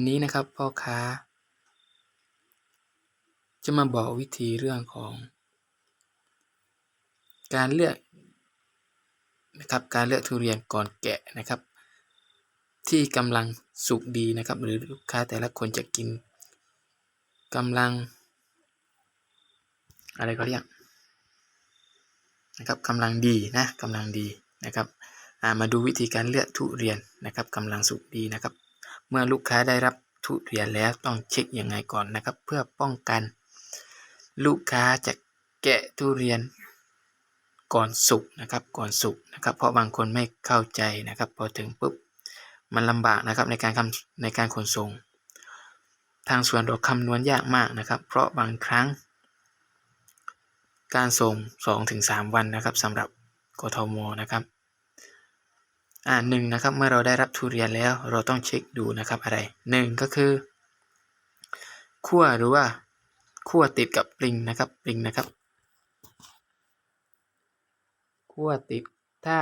วันนี้นะครับพ่อค้า จะมาบอกวิธีเรื่องของ การเลือกนะครับการเลือกทุเรียนก่อนแกะนะครับ ที่กำลังสุกดีนะครับ หรือลูกค้าแต่ละคนจะกินกำลัง อะไรก็เรียกนะครับกำลังดีนะกำลังดีนะครับมาดูวิธีการเลือกทุเรียนนะครับกำลังสุกดีนะครับ เมื่อลูกค้าได้รับทุเรียนแล้วต้องเช็คยังไงก่อนนะครับ เพื่อป้องกัน ลูกค้าจะแกะทุเรียนก่อนสุกนะครับก่อนสุกนะครับ เพราะบางคนไม่เข้าใจนะครับ พอถึงปุ๊บมันลำบากนะครับในการคำในการขนส่ง ทางส่วนเราคำนวณยากมากนะครับ เพราะบางครั้ง การส่ง 2-3 วันนะครับสำหรับกทมนะครับ อ่าหนึ่งนะครับ เมื่อเราได้รับทุเรียนแล้ว เราต้องเช็คดูนะครับอะไรหนึ่งก็คือขั้วหรือว่าขั้วติดกับปริงนะครับปริงนะครับขั้วติดถ้า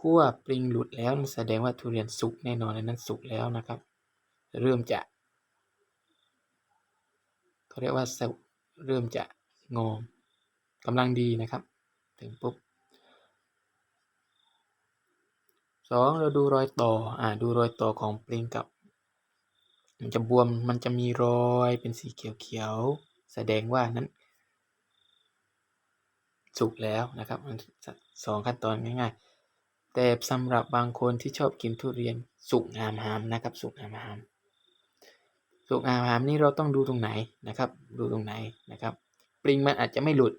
ขั้วปริงหลุดแล้วแสดงว่าทุเรียนสุกแน่นอนในนั้นสุกแล้วนะครับ เริ่มจะเขาเรียกว่าเริ่มจะงอมกำลังดีนะครับ ถึงปุ๊บ สองเราดูรอยต่อ อ่า ดูรอยต่อของปริงกับ มันจะบวม มันจะมีรอยเป็นสีเขียวๆ แสดงว่านั้น สุกแล้วนะครับสองขั้นตอนง่ายๆ แต่สำหรับบางคนที่ชอบกินทุเรียนสุกงามหามนะครับ สุกงามหามสุกงามหามนี่เราต้องดูตรงไหนนะครับ ดูตรงไหนนะครับปริงมันอาจจะไม่หลุด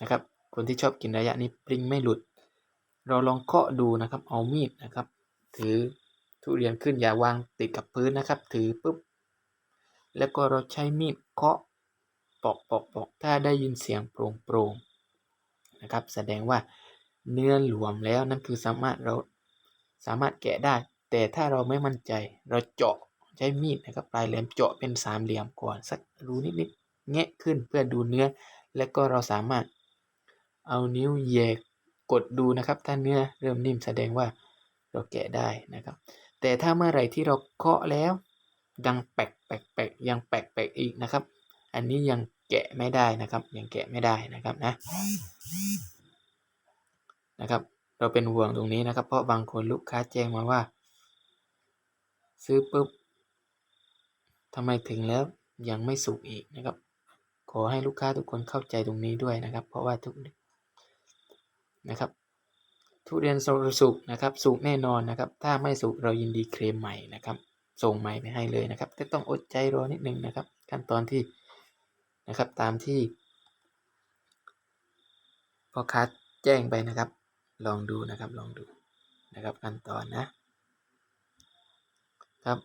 นะครับ คนที่ชอบกินระยะนี้ปริงไม่หลุด เราลองเคาะดูนะครับ เอามีดนะครับ ถือทุเรียนขึ้นอย่าวางติดกับพื้นนะครับ ถือปุ๊บ แล้วก็เราใช้มีดเคาะปอกปอกปอกถ้าได้ยินเสียงโปร่งโปร่งนะครับ แสดงว่าเนื้อหลวมแล้วนั่นคือสามารถเราสามารถแกะได้ แต่ถ้าเราไม่มั่นใจ เราเจาะใช้มีดนะครับปลายแหลมเจาะเป็นสามเหลี่ยมก่อนสักรูนิดๆแงะขึ้นเพื่อดูเนื้อ แล้วก็เราสามารถเอานิ้วแยก กดดูนะครับถ้าเนื้อเริ่มนิ่มแสดงว่าเราแกะได้นะครับ แต่ถ้าเมื่อไหร่ที่เราเคาะแล้วดังแปลกแปกแปกยังแปลกแปกอีกนะครับ อันนี้ยังแกะไม่ได้นะครับ ยังแกะไม่ได้นะครับนะนะครับ เราเป็นห่วงตรงนี้นะครับ เพราะบางคนลูกค้าแจ้งมาว่า ซื้อปุ๊บทำไมถึงแล้วยังไม่สุกอีกนะครับ ขอให้ลูกค้าทุกคนเข้าใจตรงนี้ด้วยนะครับ เพราะว่าทุก นะครับ ทุเรียนสุกนะครับสุกแน่นอนนะครับ ถ้าไม่สุกเรายินดีเคลมใหม่นะครับ ส่งใหม่ไปให้เลยนะครับแต่ต้องอดใจรอนิดนึงนะครับ ขั้นตอนที่นะครับตามที่พ่อค้าแจ้งไปนะครับ ลองดูนะครับลองดูนะครับขั้นตอนนะครับ